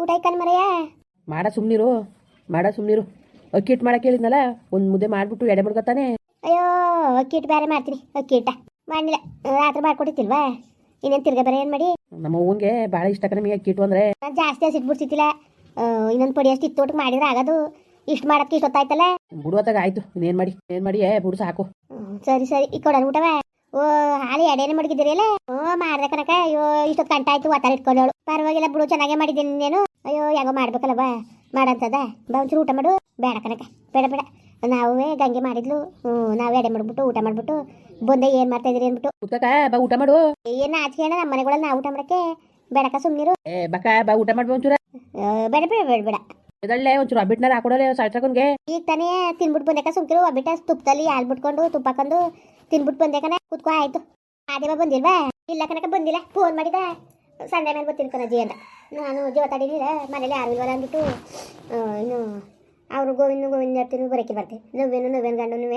ಊಟ ಆಯ್ತಾನೆ ಮರೆಯ ಮಾಡ ಸುಮ್ನಿರು ಮಾಡ ಸುಮ್ನಿರು. ಅಕ್ಕಿ ಹಿಟ್ಟು ಮಾಡಕ್ಕೆ ಹೇಳಿದ್ನಲ್ಲ ಒಂದು ಮುದ್ದೆ ಮಾಡಿಬಿಟ್ಟು ಎಡೆ ಮಾಡ್ಕೊತಾನೆ ಅಯ್ಯೋ ಅಕ್ಕಿ ಹಿಟ್ಟು ಬೇರೆ ಮಾಡ್ತೀನಿ ಅಕ್ಕಿ ಹಿಟ್ಟ. ಮಾಡಿಲ್ಲ ರಾತ್ರಿ ಮಾಡ್ಕೊಟ್ಟಿತ್ತಿಲ್ವಾ ಇನ್ನೇನು ತಿರ್ಗ ಬೇರೆ ಏನು ಮಾಡಿ? ನಮ್ಮ ಅವ್ವಂಗೆ ಭಾಳ ಇಷ್ಟ ಕಣಮಿ ಅಕ್ಕಿ ಹಿಟ್ಟು ಅಂದರೆ. ನಾನು ಜಾಸ್ತಿ ಹಸಿಟ್ಬಿಡ್ತಿತ್ತಿಲ್ಲ ಇನ್ನೊಂದು ಪಡಿ ಅಷ್ಟು ಇತ್ತೋಟಕ್ಕೆ ಮಾಡಿದ್ರೆ ಆಗೋದು. ಇಷ್ಟು ಮಾಡಕ್ಕೆ ಇಷ್ಟೊತ್ತಾಯ್ತಲ್ಲ ಬಿಡುವತ್ತಾಗ ಆಯ್ತು ಇನ್ನೇನು ಮಾಡಿ ಏನ್ ಮಾಡಿ ಏ ಬಿಡು ಸಾಕು. ಸರಿ ಸರಿ ಈ ಕೊಡೋಣ ಊಟವ? ಓ ಹಾಲು ಎಡೆನೇ ಮಡಗಿದ್ದೀರಿ ಅಲ್ಲ? ಓ ಮಾಡ್ದೆ ಕನಕ ಅಯ್ಯೋ ಇಷ್ಟೊತ್ತು ಕಂಟಾಯ್ತು ಆಯ್ತು ಒತ್ತಾರ ಇಟ್ಕೊಂಡವಳು. ಪರವಾಗಿಲ್ಲ ಬಿಡು ಚೆನ್ನಾಗೇ ಮಾಡಿದ್ದೀನಿ ನೀನು. ಅಯ್ಯೋ ಯಾಗೋ ಮಾಡ್ಬೇಕಲ್ಲ ಬಾ. ಮಾಡಂತದ? ಬಾ ಒಂಚೂರು ಊಟ ಮಾಡು. ಬೇಡ ಕನಕ ಬೇಡ ಬೇಡ. ನಾವೇ ಗಂಗೆ ಮಾಡಿದ್ಲು. ಹ್ಞೂ ನಾವು ಎಡೆ ಮಾಡ್ಬಿಟ್ಟು ಊಟ ಮಾಡ್ಬಿಟ್ಟು ಬಂದೆ ಏನು ಮಾಡ್ತಾ ಇದೀರಿ ಅಂದ್ಬಿಟ್ಟು. ಊಟಕ ಬಾ ಊಟ ಮಾಡು. ಏನು ಆಚೆ ನಮ್ಮ ಮನೆಗಳಲ್ಲಿ ನಾವು ಊಟ ಮಾಡಕ್ಕೆ? ಬೇಡಕ ಸುಮ್ಮನಿರು ಏ ಬಕ ಬಾ ಊಟ ಮಾಡ್ಬೋ ಒಂಚೂರ. ಬೇಡ ಬೇಡ ಬೇಡ ಬೇಡ. ಇದಳ್ಳೆ ಒಂಚೂರು ಅಬ್ಬಿಟ್ನಾರ ಹಾಕೊಡಲೆ ಸಾಯ್ತಕೊಂಡ್ಗೆ ಈಗ ತಾನೇ ತಿನ್ಬಿಟ್ಟು ಬಂದೇಕ ಸುಮ್ಕಿರು. ಒಬ್ಬಿಟ್ಟ ತುಪ್ಪದಲ್ಲಿ ಹಾಲು ಬಿಟ್ಕೊಂಡು ತುಪ್ಪ ಹಾಕೊಂಡು ತಿನ್ಬಿಟ್ಟು ಬಂದೇಕನ ಕುತ್ಕೋ ಆಯ್ತು. ಆದೇವ ಬಂದಿಲ್ವಾ? ಇಲ್ಲ ಕನಕ ಬಂದಿಲ್ಲ. ಫೋನ್ ಮಾಡಿದ. ಸಂಡೆ ಮೇಲೆ ಬರ್ತೀನಿ ಕಣಜಿ ಅಂತ. ನಾನು ತಡೀನಿಲ್ಲ ಮನೇಲಿ ಯಾರು ಇಲ್ವಲ್ಲ ಅಂದ್ಬಿಟ್ಟು ಇನ್ನು ಅವರು ಗೋವಿಂದ ಗೋವಿಂದ ಹೇಳ್ತೀನಿ ಬರೋಕೆ ಬರ್ತೀನಿ ನೋವೇನು ನೋವೇನು ಗಂಡನೂ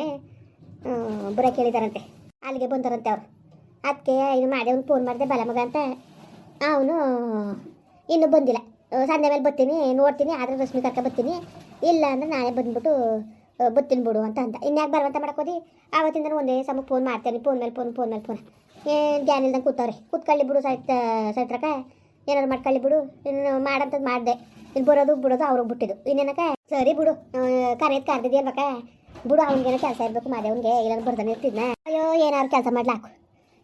ಬರೋಕೆ ಹೇಳಿದಾರಂತೆ. ಅಲ್ಲಿಗೆ ಬಂದಾರಂತೆ ಅವರು. ಅದಕ್ಕೆ ಇದು ಮಾಡಿ ಅವ್ನು ಫೋನ್ ಮಾಡಿದೆ, ಬಲ ಮಗ ಅಂತ. ಅವನು, ಇನ್ನೂ ಬಂದಿಲ್ಲ. ಸಂಜೆ ಮೇಲೆ ಬರ್ತೀನಿ, ನೋಡ್ತೀನಿ, ಆದರೆ ರಶ್ಮಿ ಕರ್ಕ ಬರ್ತೀನಿ. ಇಲ್ಲ ಅಂದ್ರೆ ನಾನೇ ಬಂದ್ಬಿಟ್ಟು ಬರ್ತೀನಿ ಬಿಡು ಅಂತ ಅಂತ ಇನ್ಯಾಕೆ ಬರುವಂತ ಮಾಡ್ಕೋದಿ ಆವತ್ತಿಂದ ಒಂದೇ ಸಮ ಫೋನ್ ಮಾಡ್ತೇನೆ ಫೋನ್ ಮೇಲೆ ಫೋನ್ ಫೋನ್ ಮೇಲೆ ಫೋನ್ ಏನು ಜ್ಞಾನ ಇಲ್ದಂಗೆ ಕೂತವ್ರಿ. ಕೂತ್ಕೊಳ್ಳಿ ಬಿಡು ಸಾಯ್ತ ಸೈತ್ರಕ ಏನಾರು ಮಾಡ್ಕೊಳ್ಳಿ ಬಿಡು. ಇನ್ನು ಮಾಡಂತದ್ದು ಮಾಡಿದೆ. ಇಲ್ಲಿ ಬರೋದು ಬಿಡೋದು ಅವ್ರಿಗೆ ಬಿಟ್ಟಿದ್ದು. ಇನ್ನೇನಕ ಸರಿ ಬಿಡು. ಕರೆಯದು ಮಕ್ಕ ಬಿಡು ಅವ್ನಿಗೇನೋ ಕೆಲಸ ಇರಬೇಕು ಮಾದೇವನಿಗೆ ಏನಾರು ಬರ್ದಾನೆ ಇರ್ತಿದ್ನ. ಅಯ್ಯೋ ಏನಾದ್ರು ಕೆಲಸ ಮಾಡ್ಲಾಕು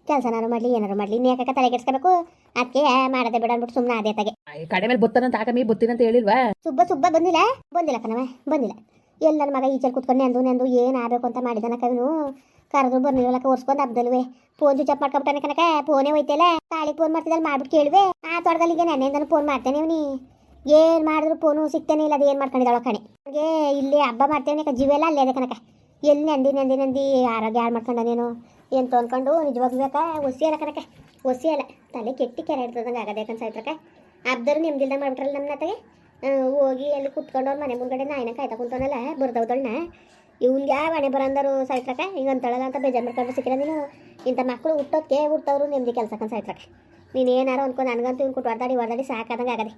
ಕೆಲಸನಾರು ಮಾಡಲಿ ಏನಾರು ಮಾಡಲಿ. ಯಾಕೆ ತಲೆ ಕೆಡ್ಸ್ಕೋಬೇಕು? ಅದಕ್ಕೆ ಮಾಡೋದೇ ಬಿಡ ಅಂದ್ಬಿಟ್ಟು ಸುಮ್ಮನೆ ಅದೇ ತಗೆ ಕಡೆ ಮೇಲೆ ಬತ್ತಾನಂತ ಹಾಕಮಿ ಬತ್ತೀನಂತ ಹೇಳಿಲ್ವಾ? ಸುಬ್ಬ ಸುಬ್ಬ ಬಂದಿಲ್ಲ? ಬಂದಿಲ್ಲ ಕಣವ ಬಂದಿಲ್ಲ. ಎಲ್ಲ ನನ್ನ ಮಗ ಈಚೆ ಕುತ್ಕೊಂಡು ನೆಂದು ನೆಂದು ಏನು ಆಗಬೇಕು ಅಂತ ಮಾಡಿದಾನ ಕವಿನು ಕರೆದ್ರು ಬರ್ಲಿಲ್ಲಕ ಒರ್ಸ್ಕೊಂಡು ಹಬ್ಬದಲ್ವೇ ಫೋನ್ ಸ್ವಿಚ್ ಆಫ್ ಮಾಡ್ಕೊಬಿಟ್ಟಾನೆ ಕನಕ ಫೋನೇ ಹೋಯ್ತಲ್ಲ ಕಾಳಿ ಫೋನ್ ಮಾಡ್ತಿದ್ದಲ್ಲಿ ಮಾಡ್ಬಿಟ್ಟು ಕೇಳುವೆ. ಆ ತೊಡಗಲ್ಲಿಗೆ ನೆನ್ನೆಯಿಂದನೂ ಫೋನ್ ಮಾಡ್ತೇನೆ ಅವನಿ. ಏನು ಮಾಡಿದ್ರು ಫೋನು ಸಿಗ್ತಾನೆ ಇಲ್ಲ ಅದು ಏನು ಮಾಡ್ಕೊಂಡಿದ್ದಾಳ ಕಣೆ. ನನಗೆ ಇಲ್ಲಿ ಹಬ್ಬ ಮಾಡ್ತೇನೆ ಕ ಜೀವ ಅಲ್ಲೇ ಅದೇ ಕನಕ ಎಲ್ಲಿ ನಂದಿ ನಂದಿ ನಂದಿ ಆರೋಗ್ಯ ಹಾಳು ಮಾಡ್ಕೊಂಡನೇನು ಏನು ತೊಂದ್ಕೊಂಡು ನಿಜವಾಗ್ಲೂ ಬೇಕಾ? ಒಸಿ ಅಲ್ಲ ಕನಕ ಒಸಿ ಅಲ್ಲ. ತಲೆ ಕೆಟ್ಟಿ ಕೆರೆ ಇಡ್ತದಂಗೆ ಆಗದೆ ಸೈತ್ರಕ ಹಬ್ಬದರು ನಿಮ್ದಿಲ್ದ ಮಾಡ್ಬಿಟ್ರಲ್ಲ ನಮ್ಮ ನತಗೆ ಆ, ಹೋಗಿ ಅಲ್ಲಿ ಕುತ್ಕೊಂಡು ಅವ್ರ ಮನೆ ಮುಂದ್ಗಡೆ ನಾಯಿನ ಕಾಯ್ತಾ ಕುಂತವನಲ್ಲ ಬರ್ದವ್ದಳ್ನ. ಇವ್ನಿಗೆ ಯಾವ ಮನೆ ಬರಂದರು ಸೈಟ್ರಕ ಹಿಂಗೆ ಅಂತಳಲ್ಲ ಅಂತ ಬೇಜಾರು ಮಾಡ್ಕೊಂಡು ಸಿಕ್ಕಿರ ನೀನು. ಇಂಥ ಮಕ್ಕಳು ಹುಟ್ಟೋದಕ್ಕೆ ಹುಟ್ಟವ್ರು ನಿಮ್ದು ಕೆಲಸಕ್ಕಂತ ಸೈಟ್ರಕ ನೀನು ಏನಾರು ಅನ್ಕೊಂಡು ನನಗಂತೂ ಇವ್ನು ಕೊಟ್ಟು ಹೊಡ್ದಾಡಿ ಸಾಕಾದಂಗೆ ಆಗದೆ.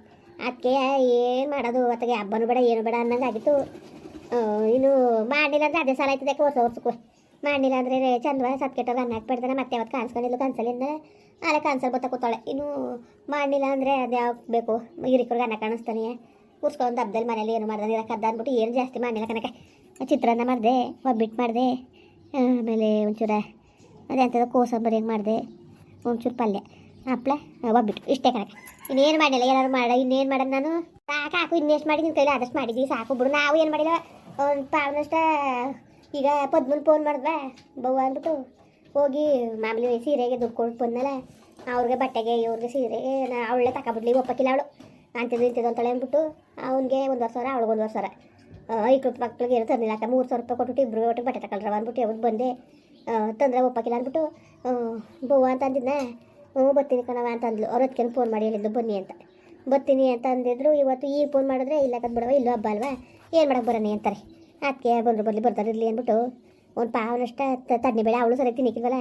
ಅದಕ್ಕೆ ಏನು ಮಾಡೋದು? ಅತ್ತಗೆ ಹಬ್ಬನೂ ಬೇಡ, ಏನು ಬೇಡ ಅನ್ನಂಗೆ ಆಗಿತ್ತು. ಇನ್ನು ಮಾಡಲಿಲ್ಲ ಅಂದರೆ ಅದೇ ಸಾಲ ಆಯ್ತದೆ ವರ್ಷ ವರ್ಷಕ್ಕೂ ಮಾಡಲಿಲ್ಲ ಅಂದರೆ ಸತ್ ಸತ್ಕೆಟ್ಟೋದು ಅನ್ನ ಹಾಕ್ಬಿಡ್ತಾನೆ ಮತ್ತೆ ಅವತ್ತು ಕಾಣಿಸ್ಕೊಂಡಿಲ್ಲ ಕನ್ಸಲಿಂದ ಅಲ್ಲೇ ಕನ್ಸಲ್ ಬತ್ತ ಕೂತಾಳೆ ಇನ್ನು ಮಾಡಿಲ್ಲ ಅಂದರೆ ಅದು ಯಾವ ಬೇಕು? ಹಿರಿಕರಿಗೆ ಅನ್ನ ಕಾಣಿಸ್ತಾನೆ. ಕೂರ್ಸ್ಕೊಂಡು ಹಬ್ಬದಲ್ಲಿ ಮನೇಲಿ ಏನು ಮಾಡ್ದೆ ಕದ್ದ ಅಂದ್ಬಿಟ್ಟು ಏನು ಜಾಸ್ತಿ ಮಾಡಿಲ್ಲ ಕನಕ ಚಿತ್ರಾನ್ನ ಮಾಡಿದೆ, ಒಬ್ಬಿಟ್ಟು ಮಾಡಿದೆ, ಆಮೇಲೆ ಒಂಚೂರ ಅದೇ ಅಂತದ ಕೋಸಂಬರಿ ಹೆಂಗೆ ಮಾಡಿದೆ, ಒಂಚೂರು ಪಲ್ಯ, ಹಪ್ಳ, ಒಬ್ಬಿಟ್ಟು, ಇಷ್ಟೇ ಕಣಕ್ಕೆ. ಇನ್ನೇನು ಮಾಡಿಲ್ಲ, ಏನಾದ್ರು ಮಾಡ, ಇನ್ನೇನು ಮಾಡೋದು ನಾನು, ಸಾಕು ಹಾಕು ಇನ್ನೆಷ್ಟು ಮಾಡಿ ನಿನ್ನ ಕೈಲಿ ಆದಷ್ಟು ಮಾಡಿದ್ವಿ, ಸಾಕು ಬಿಡು, ನಾವು ಏನು ಮಾಡಿಲ್ಲ, ಒಂದು ಪಾವನಷ್ಟ, ಈಗ ಪದ್ಮನ್ ಫೋನ್ ಮಾಡಿದ್ವಾ, ಬವ್ವ ಅಂದ್ಬಿಟ್ಟು, ಹೋಗಿ ಮಾಮೂಲಿ ಸೀರೆಗೆ ದುಡ್ಡು ಕೊಟ್ಟು ಬಂದಲ್ಲ ಅವ್ರಿಗೆ ಬಟ್ಟೆಗೆ, ಇವ್ರಿಗೆ ಸೀರೆಗೆ ನಾ ಅವಳೆ ತಗೊಬಿಡ್ಲಿ ಒಪ್ಪಕ್ಕಿಲ್ಲ ಅವಳು ಅಂತಿದ್ದು ಇಂತಿದ್ದು ಅಂತೇಳಿ ಅಂದ್ಬಿಟ್ಟು, ಅವ್ನಿಗೆ ಒಂದುವರೆ ಸಾವಿರ, ಅವಳಿಗೆ ಒಂದು ವರ್ಷ ಐಕ್ಳು ಮಕ್ಳಿಗೆ ಏನು ತರಲಿಲ್ಲ. ಅಕ್ಕ ಮೂರು ಸಾವಿರ ರೂಪಾಯಿ ಕೊಟ್ಬಿಟ್ಟು ಇಬ್ಬರು ಒಟ್ಟಿಗೆ ಬಟ್ಟೆ ತಗೊಳ್ರವ ಅಂದ್ಬಿಟ್ಟು ಯಾವ್ದು ಬಂದೆ. ತಂದ್ರೆ ಒಪ್ಪಾಕಿಲ್ಲ ಅಂದ್ಬಿಟ್ಟು ಬವ್ವ ಅಂತ ಅಂದಿದ್ನ? ಹ್ಞೂ, ಬರ್ತೀನಿ ಕಣವ ಅಂತ ಅಂದ್ಲು. ಅವ್ರ ಅದಕ್ಕೆ ಫೋನ್ ಮಾಡಿ ಹೇಳಿದ್ದು ಬನ್ನಿ ಅಂತ. ಬರ್ತೀನಿ ಅಂತ ಅಂದಿದ್ರು. ಇವತ್ತು ಈಗ ಫೋನ್ ಮಾಡಿದ್ರೆ ಇಲ್ಲ ಕದ್ ಬಿಡವ ಇಲ್ಲೋ ಹಬ್ಬ ಅಲ್ವಾ? ಏನು ಮಾಡಕ್ಕೆ ಬರೋಣ ಅಂತಾರೆ. ಅದಕ್ಕೆ ಬಂದರು ಬರಲಿ, ಬರ್ತಾರೆ, ಇರಲಿ ಅಂದ್ಬಿಟ್ಟು ಒಂದು ಪಾವನಷ್ಟ ತಣ್ಣಿ ಬೇಳೆ ಅವಳು ಸರಿ ತಿನ್ನಿಕ್ಕಿಲ್ವಲ್ಲ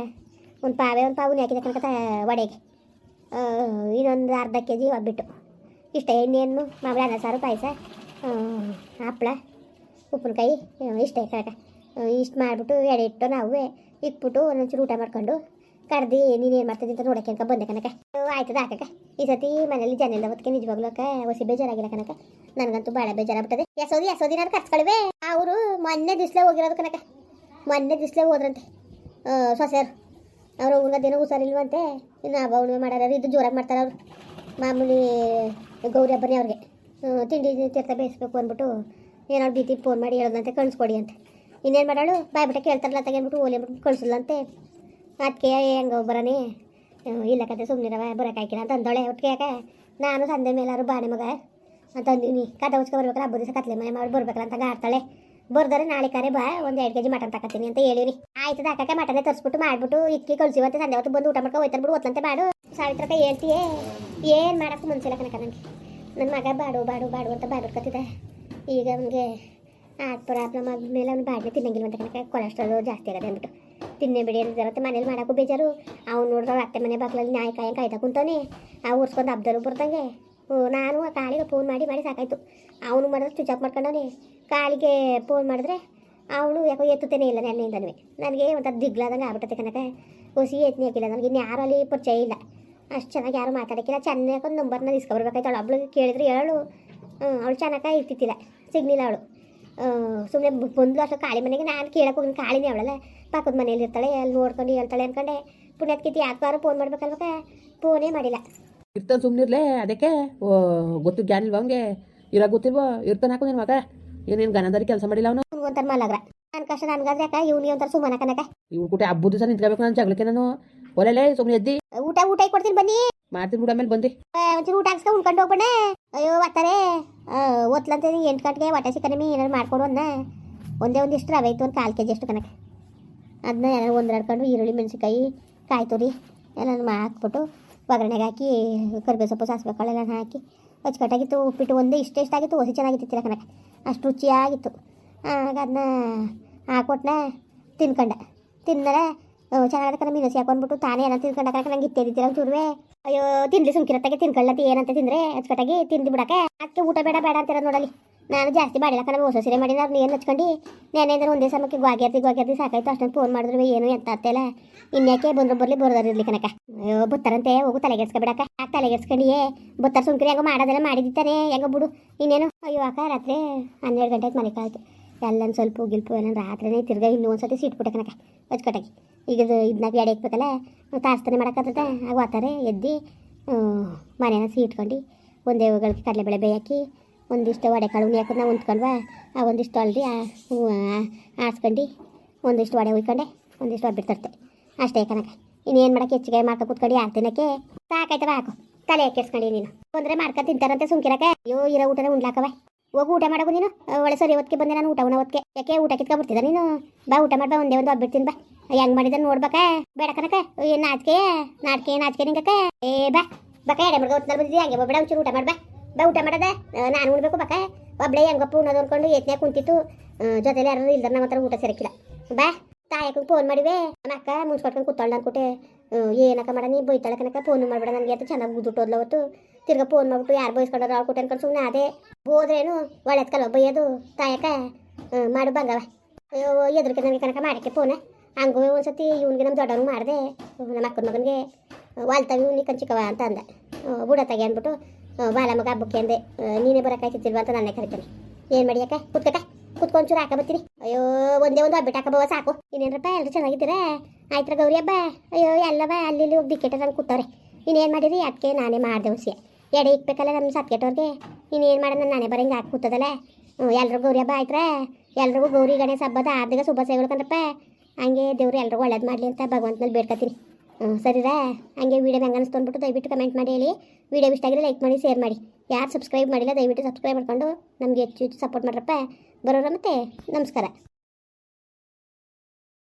ಒಂದು ಪಾವೆ, ಒಂದು ಪಾವು ಹಾಕಿದ ಕಣಕ ವಡೆಗೆ. ಇನ್ನೊಂದು ಅರ್ಧ ಕೆ ಜಿ ಒಬ್ಬಿಟ್ಟು ಇಷ್ಟ ಎಣ್ಣೆಯನ್ನು, ಮಾಮೂಲಿ ಅನ್ನ ಸಾರು, ಪಾಯಸ ಹಪ್ಪಳ ಉಪ್ಪಿನಕಾಯಿ ಇಷ್ಟೇ ಕಾಕ ಇಷ್ಟು ಮಾಡಿಬಿಟ್ಟು ಎಡೆ ಇಟ್ಟು ನಾವು ಇಟ್ಬಿಟ್ಟು ಒಂದೊಂಚೂರು ಊಟ ಮಾಡ್ಕೊಂಡು ಕರ್ದು ನೀನೇನು ಮಾಡ್ತಿದ್ದಿ ಅಂತ ನೋಡೋಕೆ ಅಂತ ಬಂದೆ ಕನಕ ಆಯ್ತದ ಹಾಕಕ್ಕ ಈ ಸತಿ ಮನೇಲಿ ಜನ ಹೊತ್ತಿಗೆ ನಿಜವಾಗ್ಲೂ ಅಕ್ಕ ಹೊಸಿ ಬೇಜಾರಾಗಿಲ್ಲ ಕನಕ ನನಗಂತೂ ಭಾಳ ಬೇಜಾರಾಗ್ಬಿಟ್ಟದೆ. ಎಸೋದಿ ಎಸೋದಿ ನಾನು ಕರ್ಸ್ಕೊಳ್ವೆ. ಅವರು ಮೊನ್ನೆ ದಿಸ್ಲೇ ಹೋಗಿರೋದು ಕನಕ ಮೊನ್ನೆ ದಿವ್ಸಲೇ ಹೋದ್ರಂತೆ. ಸೊಸೆಯರು ಅವರು ಉನ್ನದೇನೋ ಹುಷಾರಿಲ್ವಂತೆ. ಇನ್ನು ಹಬ್ಬ ಉಣ್ಮೆ ಮಾಡಾರ ಇದು ಜೋರಾಗಿ ಮಾಡ್ತಾರೆ ಅವರು. ಮಾಮೂಲಿ ಗೌರಿ ಹಬ್ಬನೇ ಅವ್ರಿಗೆ. ತಿಂಡಿ ತೀರ್ಥ ಬೇಯಿಸ್ಬೇಕು ಅಂದ್ಬಿಟ್ಟು ಏನೋ ಬೀತಿ ಫೋನ್ ಮಾಡಿ ಹೇಳೋದಂತೆ ಕಳಿಸ್ಕೊಡಿ ಅಂತ. ಇನ್ನೇನು ಮಾಡೋಳು? ಬಾಯ್ ಬಿಟ್ಟೆ ಕೇಳ್ತಾರಲ್ಲ ತಗೊಂಡ್ಬಿಟ್ಟು ಓಲಿ ಬಿಟ್ಟು ಕಳಿಸಲ್ಲಂತೆ ಅದಕ್ಕೆ ಹೆಂಗೆ ಬರೋನಿ? ಇಲ್ಲ ಕತೆ ಸುಮ್ಮನಿರವ ಬರೋಕ್ಕಾಯ್ಕಿಲ್ಲ ಅಂತ ಅಂದೋಳೆ ಒಟ್ಟು ಯಾಕೆ? ನಾನು ಸಂದೆ ಮೇಲಾರು ಬಾಣೆ ಮಗ. ಅಂತ ಅಂದಿನಿ. ಕತೆ ಉಚ್ಕೊ ಬರ್ಬೇಕಾರೆ ಹಬ್ಬದ ದಿವಸ ಕತ್ಲೆ ಮನೆ ಮಾಡಿ ಬರ್ಬೇಕಲ್ಲ ಅಂತ ಆಡ್ತಾಳೆ ಬರ್ದರೆ, ನಾಳೆ ಕರೆ ಬಾ, ಒಂದು ಎರಡು ಕೆಜಿ ಮಟನ್ ತಕತೀನಿ ಅಂತ ಹೇಳಿರಿ ಆಯ್ತು ಅಕ್ಕಕ್ಕೆ, ಮಟನೇ ತರಿಸ್ಬಿಟ್ಟು ಮಾಡಿಬಿಟ್ಟು ಇಕ್ಕಿ ಕಳಿಸಿವಂತೆ ಸಂಜೆ ಹೊತ್ತು ಬಂದು ಊಟ ಮಾಡ್ಕೊ ಹೋಯ್ತಾರೆ ಬಿಡು ಒತ್ತಂತೆ ಮಾಡು. ಸಾವಿತ್ರಕ್ಕ ಹೇಳ್ತೀಯೇ? ಏನು ಮಾಡೋಕ್ಕೂ ಮನ್ಸಿಲ್ಲ ಕನಕ ನನಗೆ ನನ್ನ ಮಗ ಬಾಡು ಬಾಡು ಬಾಡು ಅಂತ ಬಾಡ್ಬಿಡ್ಕೊತಿದ್ದೆ ಈಗ ಅವನಿಗೆ ಆತ್ ಪ್ರಾಬ್ಲಮ್ ಆದಮೇಲೆ ಅವ್ನು ತಿನ್ನಂಗಿಲ್ಲ ಅಂತ ಕನಕ ಕೊಲೆಸ್ಟ್ರಾಲ್ ಜಾಸ್ತಿ ಆಗದೆ ಅಂದ್ಬಿಟ್ಟು. ತಿನ್ನೇ ಬಿಡಿ ಅಂತಿರುತ್ತೆ ಮನೇಲಿ ಮಾಡೋಕ್ಕೂ ಬೇಜಾರು. ಅವ್ನು ನೋಡಿದ್ರೆ ಅತ್ತೆ ಮನೆ ಬಾಗ್ಲಲ್ಲಿ ನಾಯಿ ಕಾಯಿ ಕಾಯ್ತಾ ಕುಂತಾನೆ ಆ ಉರ್ಸ್ಕೊಂಡು ಅಬ್ದರು ಬರ್ತಂಗೆ ನಾನು ಆ ಕಾಳಿಗೆ ಫೋನ್ ಮಾಡಿ ಮಾಡಿ ಸಾಕಾಯ್ತು. ಅವನು ಮಾಡಿದ್ರೆ ಸ್ವಿಚ್ ಆಫ್ ಮಾಡ್ಕೊಂಡವನೆ. ಕಾಳಿಗೆ ಫೋನ್ ಮಾಡಿದ್ರೆ ಅವಳು ಯಾಕೋ ಎತ್ತುತ್ತೇನೆ ಇಲ್ಲ ನೆನ್ನೆಯಿಂದನೂ ನನಗೆ ಒಂಥರ ದಿಗ್ಲಾದಂಗೆ ಆಗ್ಬಿಟ್ಟತೆ ಕನಕ ಹೊಸಿ ಎತ್ತನೇ ಹಾಕಿಲ್ಲ ನನಗೆ ಇನ್ನು ಯಾರು ಅಲ್ಲಿ ಪರಿಚಯ ಇಲ್ಲ. ಅಷ್ಟು ಚೆನ್ನಾಗಿ ಯಾರು ಮಾತಾಡೋಕ್ಕಿಲ್ಲ. ಚೆನ್ನಾಗಿ ಒಂದು ನಂಬರ್ನ ಇಸ್ಕೊಬರ್ಬೇಕಾಯ್ತು ಅವಳು ಒಬ್ಳು ಕೇಳಿದ್ರೆ ಹೇಳು. ಅವಳು ಚೆನ್ನಾಗಿ ಇರ್ತಿತ್ತಿಲ್ಲ ಸಿಗ್ಲಿಲ್ಲ ಅವಳು. ಸುಮ್ಮನೆ ಬಂದ್ಲು ಅಷ್ಟು ಕಾಳಿ ಮನೆಗೆ. ನಾನು ಕೇಳಕ್ಕೆ ಹೋಗಿ ಕಾಳಿನೇ ಅವಳಲ್ಲ. ಪಕ್ಕದ ಮನೇಲಿ ಇರ್ತಾಳೆ ಅಲ್ಲಿ ನೋಡ್ಕೊಂಡು ಹೇಳ್ತಾಳೆ ಅನ್ಕೊಂಡೆ. ಪುಣ್ಯತ್ಕಿತಿ ಯಾಕಾರು ಫೋನ್ ಮಾಡ್ಬೇಕಲ್ವಕ ಫೋನೇ ಮಾಡಿಲ್ಲ. ಇರ್ತಾನೆ ಸುಮ್ಮನಿರ್ಲೇ ಅದಕ್ಕೆ ಓ ಗೊತ್ತು ಜ್ಞಾನ ಇಲ್ವಾ ಅವ್ನಿಗೆ? ಇರೋ ಗೊತ್ತಿಲ್ವೋ? ಇರ್ತಾನೆ ಹಾಕು ನಿನ್ನ ಮಗ. ಏನೇನು ಗನದಾರಿ ಕೆಲಸ ಮಾಡಿಲ್ಲ ಅವನು? ಒಂಥರ ಮಲಗ್ರ ನನ್ನ ಕಷ್ಟ ನನ್ಗಾದ್ರೆ ಅಕ್ಕ ಇವ್ನಿಗೆ ಒಂಥರ ಸುಮ್ಮನೆ ಕನಕ ಇವ್ಳು ಕೂಟ ಹಬ್ಬದ ದಿವಸ ನಿಂತ್ಕೋಬೇಕು ನಾನು ಜಗಳಕ್ಕೆ ನಾನು. ಒಲೆಲೆ ಸುಮ್ನೆ ಎದ್ದಿ. ಊಟ ಊಟ ಕೊಡ್ತೀನಿ ಬನ್ನಿ. ಮಾಡ್ತೀನಿ ಊಟ ಮೇಲೆ ಬಂದು. ಒಂಚೂರು ಊಟ ಹಾಕ್ಸ್ಕೊಂಡು ಉಳ್ಕೊಂಡು ಹೋಗ್ಬೇಡ ಅಯ್ಯೋ ಒತ್ತಾರೆ. ಓದ್ಲಂತ ಎಂಟು ಗಂಟೆಗೆ ಹೊಟ್ಟೆ ಕಡಿಮೆ ಏನಾರು ಮಾಡ್ಕೊಡು ಅನ್ನ ಒಂದೇ ಒಂದಿಷ್ಟು ರವೆ ಇತ್ತು ಒಂದು ಕಾಲು ಕೆ ಜಿ ಅಷ್ಟು ಕಣಕ್ಕೆ ಅದನ್ನ ಏನಾರು ಒಂದು ಹಡ್ಕೊಂಡು ಈರುಳ್ಳಿ ಮೆಣಸಿನ್ಕಾಯಿ ಕಾಯಿ ತುರಿ ಎಲ್ಲ ಹಾಕ್ಬಿಟ್ಟು ಒಗ್ಗರಣೆಗೆ ಹಾಕಿ ಕರಿಬೇವು ಸೊಪ್ಪು ಸಾಸಿವೆ ಕಾಳೆಲ್ಲ ಹಾಕಿ ಅಚ್ಚುಕಟ್ಟಾಗಿತ್ತು. ಉಪ್ಪಿಟ್ಟು ಒಂದೇ ಇಷ್ಟ ಇಷ್ಟ ಆಗಿತ್ತು ಹೊಸಿ ಚೆನ್ನಾಗಿತ್ತಿಲ್ಲ ಕಣಕ್ಕೆ ಅಷ್ಟು ರುಚಿಯಾಗಿತ್ತು. ಆಗ ಅದನ್ನ ಹಾಕೊಟ್ನ ತಿನ್ಕೊಂಡೆ. ತಿಂದರೆ ಚೆನ್ನಾಗದ ಮೀನಸಿ ಹಾಕೊಂಡ್ಬಿಟ್ಟು ತಾನೇ ಏನೋ ತಿನ್ಕೊಂಡ ಕನಕ ನಂಗೆ ಇತ್ತೇದಿತ್ತಿಲ್ಲ ಚೂರುವೆ ಅಯ್ಯೋ, ತಿನ್ಲಿ ಸುಮ್ಕಿರತ್ತಾಗೆ ತಿನ್ಕೊಳ್ಳತ್ತಿ ಏನಂತ ತಿಂದ್ರೆ ಅಚ್ಚುಕಟ್ಟಾಗಿ ತಿಂದು ಬಿಡಕ್ಕೆ. ಅದಕ್ಕೆ ಊಟ ಬೇಡ ಬೇಡ ಅಂತಿರೋದು ನೋಡಲಿ ನಾನು ಜಾಸ್ತಿ ಮಾಡಿಲ್ಲ ಕಣ ಹೊಸ ಸೀರೆ ಮಾಡಿದ ಅವ್ರು ಏನು ಹಚ್ಕೊಂಡು? ನೆನೆಯಿಂದ ಒಂದೇ ಸಮಯಕ್ಕೆ ಗ್ವಾಗ್ಯಾರ್ತಿ ಗ್ವಾಗ್ಯಾರ್ತಿ ಸಾಕಾಯ್ತು, ಅಷ್ಟೊಂದು ಫೋನ್ ಮಾಡಿದ್ರು ಏನು ಎಂತ ಅತ್ತೆಲ್ಲ ಇನ್ಯಾಕೆ ಬಂದ್ರು ಬರ್ಲಿ ಬರೋದಿರ್ಲಿ ಕನಕ ಅಯ್ಯೋ, ಬತ್ತಾರಂತೆ, ಹೋಗು ತಲೆಗೆಡ್ಸ್ಕೊಬಿಡಕ್ಕ ಆ ತಲೆಗೆಡ್ಸ್ಕೊಂಡಿಯೇ ಬತ್ತಾರ ಸುಮ್ಕಿರಿ, ಹೆಂಗೋ ಮಾಡೋದೆಲ್ಲ ಮಾಡಿದಿತ್ತಾನೆ ಹೆಂಗೋ ಬಿಡು. ಇನ್ನೇನು? ಅಯ್ಯೋ, ಅಕ್ಕ, ರಾತ್ರಿ ಹನ್ನೆರಡು ಗಂಟೆಗೆ ಮನೆ ಕಾಯ್ತು ಎಲ್ಲನ್ ಸ್ವಲ್ಪ ಗಿಲ್ಪು ಏನಂದ್ರೆ ರಾತ್ರಿನೇ ತಿರ್ಗಾ ಇನ್ನೂ ಒಂದ್ಸತಿ ಸಿಟ್ಬಿಟ್ಟೆ ಕನಕ ಅಚ್ಚುಕಟ್ಟಾಗಿ. ಈಗ ಇದು ಇದನ್ನ ಎಡೆ ಇಕ್ಬೇಕಲ್ಲ ತಾಸ್ತಾನೆ ಮಾಡಕ್ಕತ್ತದ ಆಗ ಓದ್ತಾರೆ, ಎದ್ದು ಮನೇನ ಇಟ್ಕೊಂಡು ಒಂದೇ ಗಳಿಗೆ ಕಡಲೆಬೇಳೆ ಬೇಯಾಕಿ ಒಂದಿಷ್ಟು ವಡೆ ಕಾಳು ಉನಿ ಹಾಕೋದು ನಾವು ಹೊಂದ್ಕೊಂಡ್ವಾ ಆ ಒಂದಿಷ್ಟು ಅಲ್ರಿ ಆಡ್ಸ್ಕೊಂಡು ಒಂದಿಷ್ಟು ವಡೆ ಉಯ್ಕೊಂಡೆ ಒಂದಿಷ್ಟು ಒಬ್ಬ ಬಿಡ್ತರ್ತೆ ಅಷ್ಟೇ ಕನಕ ಇನ್ನೇನು ಮಾಡೋಕೆ ಹೆಚ್ಚಿಗೆ ಮಾಡ್ಕೊ ಕೂತ್ಕೊಂಡು ಯಾರು ತಿನ್ನಕ್ಕೆ? ಸಾಕಾಯ್ತವ, ಹಾಕು. ತಲೆ ಹಾಕಿಸ್ಕೊಂಡು ನೀನು. ಅಂದರೆ ಮಾಡ್ಕೊ ತಿಂತಾರಂತೆ ಸುಮ್ಕಿರಕ್ಕೆ. ಅಯ್ಯೋ, ಇರೋ ಊಟನೇ ಉಣ್ಲಾಕವ. ಹೋಗು ಊಟ ಮಾಡಗು ನೀನು? ಒಳ್ಳೆ ಸರಿ, ಹೊತ್ತಿಗೆ ಬಂದೆ ನಾನು ಊಟ ಉಣ ಯಾಕೆ ಊಟ ಕಿತ್ಕೊಂಡ್ಬಿಡ್ತಿದ್ದ ನೀನು? ಬಾ, ಊಟ ಮಾಡ್ಬಾ ಒಂದೇ ಒಂದು ಒಬ್ಬಿಡ್ತೀನಿ ಬಾ. ಹೆಂಗ್ ಮಾಡಿದ ನೋಡ್ಬೇಕ? ಬೇಡ ಕನಕ ಏನ್ ನಾಚಿಕೆ ನಾಚಿಕೆ ನಾಚಿಕೆ ನಿಂಗಕ್ಕ. ಏ, ಬಾ. ಬಕ ಎಡೆ ಮಡ್ಗ ಹೊತ್ತಿನಲ್ಲಿ ಬಂದಿದ್ದಿ. ಹಂಗೆ ಬೇಡ ಒಂಚೂರು ಊಟ ಮಾಡ್ಬಾ ಬಾ. ಊಟ ಮಾಡದ? ನಾನು ಉಣ್ಬೇಕು ಬಕ ಒಬ್ಳೆ ಹೆಂಗಪ್ಪ ಉಣ್ಣೋದು ಅನ್ಕೊಂಡು ಎತ್ನ್ಯಾಗ ಕುಂತಿತ್ತು. ಜೊತೆಲಿ ಯಾರು ಇಲ್ದಾರ ನಮ್ಮ ಹತ್ರ ಊಟ ಸೇರಕ್ಕಿಲ್ಲ ಬಾ. ತಾಯಕ್ಕ ಫೋನ್ ಮಾಡಿವೆ. ನಮ್ಮ ಅಕ್ಕ ಮುನ್ಸ್ಕೊಟ್ಕೊಂಡು ಕೂತಾಳ ಅನ್ಕೊಟ್ಟೆ ಏನಕ್ಕ ಮಾಡ ನೀ ಬೈತಾಳೆ ಕನಕ ಫೋನ್ ಮಾಡ್ಬೇಡ ನನಗೆ ಅಂತ ಚೆನ್ನಾಗಿ ಅವತ್ತು. ತಿರ್ಗಾ ಫೋನ್ ಮಾಡ್ಬಿಟ್ಟು ಯಾರು ಬೈಸ್ಕೊಂಡಾರ ಅವ್ರು ಕೊಟ್ಟೆ ಅನ್ಕೊಂಡು ಸುಮ್ಮನೆ ಅದೇ ಹೋದ್ರೇನು ಒಳ್ಳೆದ್ಕಲ್ವ ಬೈಯೋದು ತಾಯಕ ಮಾಡು ಬಂಗವ ಎದ್ರಕ್ಕೆ ನನಗೆ ಕನಕ ಮಾಡಕ್ಕೆ ಫೋನ್ ಹಂಗೂ ಒಂದ್ಸತಿ ಇವ್ನಿಗೆ ನಮ್ಮ ದೊಡ್ಡವ್ನಿಗೆ ಮಾಡಿದೆ ನಮ್ಮ ಅಕ್ಕನ ಮಗನಿಗೆ. ವಾಲ್ತಾವಿ ನೀ ಕಂಚಿಕವ ಅಂತ ಅಂದ. ಬುಡ ತಗೆ ಅಂದ್ಬಿಟ್ಟು ಬಾಲ ಮಗ ಹಬ್ಬಕ್ಕೆ ಅಂದೆ. ನೀನೇ ಬರೋಕಾಯ್ತಿಲ್ವ ಅಂತ ನನ್ನೇ ಕರಿತೀನಿ. ಏನು ಮಾಡಿ ಯಾಕೆ ಕುತ್ಕಟ ಚೂರು ಹಾಕ ಬರ್ತೀನಿ. ಅಯ್ಯೋ, ಒಂದೇ ಒಂದು ಹಬ್ಬಿಟ್ಟು ಹಾಕಬವ ಸಾಕು. ಇನ್ನೇನಪ್ಪ ಎಲ್ಲರೂ ಚೆನ್ನಾಗಿದ್ದೀರಾ? ಆಯ್ತರ ಗೌರಿ ಹಬ್ಬ? ಅಯ್ಯೋ, ಎಲ್ಲವ, ಅಲ್ಲಿ ಹೋಗಿ ದಿಕ್ಕೆಟ ನಂಗೆ ಕೂತವ್ರೆ. ಇನ್ನೇನು ಮಾಡಿರಿ? ಅದಕ್ಕೆ ನಾನೇ ಮಾಡಿದೆ ಹುಸಿ ಎಡೆ ಇಕ್ಬೇಕಲ್ಲ ನಮ್ಮ ಸತ್ಗೆಟ್ಟವ್ರಿಗೆ ಇನ್ನೇನು ಮಾಡೋಣ ನಾನೇ ಬರಂಗೆ ಹಾಕಿ ಕೂತದಲ್ಲ? ಎಲ್ರಿಗೂ ಗೌರಿ ಹಬ್ಬ ಆಯ್ತ್ರೆ? ಎಲ್ರಿಗೂ ಗೌರಿ, ಗಣೇಶ ಹಬ್ಬದ ಆರ್ದಿಗ ಶುಭ ಕಂದ್ರಪ್ಪ ಹಂಗೆ ದೇವ್ರು ಎಲ್ರಿಗೂ ಒಳ್ಳೇದು ಮಾಡಲಿ ಅಂತ ಭಗವಂತನಲ್ಲಿ ಬೇಡ್ಕೊತೀನಿ ಹ್ಞೂ ಸರಿರಾ? ಹಂಗೆ ವೀಡಿಯೋ ಹೆಂಗೆ ಅನಿಸ್ತು ದಯವಿಟ್ಟು ಕಮೆಂಟ್ ಮಾಡಿ ಹೇಳಿ. ವೀಡಿಯೋ ಇಷ್ಟ ಆಗಿದ್ರೆ ಲೈಕ್ ಮಾಡಿ ಶೇರ್ ಮಾಡಿ. ಯಾರು ಸಬ್ಸ್ಕ್ರೈಬ್ ಮಾಡಿಲ್ಲ ದಯವಿಟ್ಟು ಸಬ್ಸ್ಕ್ರೈಬ್ ಮಾಡ್ಕೊಂಡು ನಮಗೆ ಹೆಚ್ಚು ಹೆಚ್ಚು ಸಪೋರ್ಟ್ ಮಾಡ್ರಪ್ಪ. ಬರೋರ ಮತ್ತೆ? ನಮಸ್ಕಾರ.